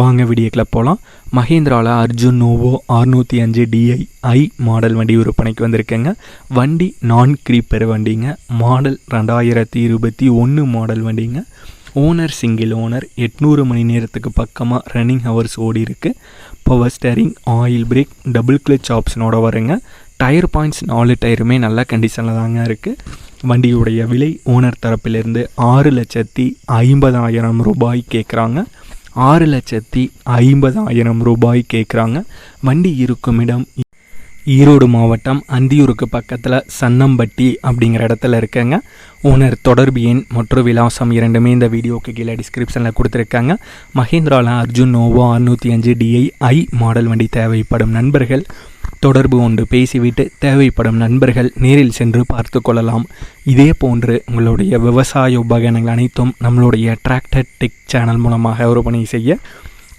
வாங்க வீடியோக்கில் போகலாம் மஹேந்திராவில் அர்ஜுன் நோவோ அறுநூற்றி அஞ்சு டிஐ ஐ மாடல் வண்டி விற்பனைக்கு வந்திருக்கேங்க. வண்டி நான் கிரீப்பர் வண்டிங்க. மாடல் ரெண்டாயிரத்தி இருபத்தி ஒன்று மாடல் வண்டிங்க. ஓனர் சிங்கிள் ஓனர் எட்நூறு மணி நேரத்துக்கு பக்கமாக ரன்னிங் ஹவர்ஸ் ஓடி இருக்கு. Power steering oil brake double clutch ஆப்ஷனோட வருங்க. டயர் பாயிண்ட்ஸ் நாலு டயருமே நல்ல கண்டிஷனில் தாங்க இருக்குது வண்டியுடைய விலை ஓனர் தரப்பிலிருந்து ஆறு லட்சத்தி ஐம்பதாயிரம் ரூபாய் கேட்குறாங்க ஆறு லட்சத்தி ஐம்பதாயிரம் ரூபாய் கேட்குறாங்க. வண்டி இருக்கும் இடம் ஈரோடு மாவட்டம் அந்தியூருக்கு பக்கத்தில் சன்னம்பட்டி அப்படிங்கிற இடத்துல இருக்கேங்க. ஓனர் தொடர்பு எண் மற்றும் விலாசம் இரண்டுமே இந்த வீடியோக்கு கீழே டிஸ்கிரிப்ஷனில் கொடுத்துருக்காங்க. மஹேந்திராவில் அர்ஜுன் நோவோ அறுநூற்றி அஞ்சு டிஐ ஐ மாடல் வண்டி தேவைப்படும் நண்பர்கள். தொடர்பு கொண்டு பேசிவிட்டு தேவைப்படும் நண்பர்கள் நேரில் சென்று பார்த்து கொள்ளலாம். இதே போன்று உங்களுடைய விவசாய உபகரணங்கள் அனைத்தும் நம்மளுடைய டிராக்டர் டெக் சேனல் மூலமாக விற்பனை செய்ய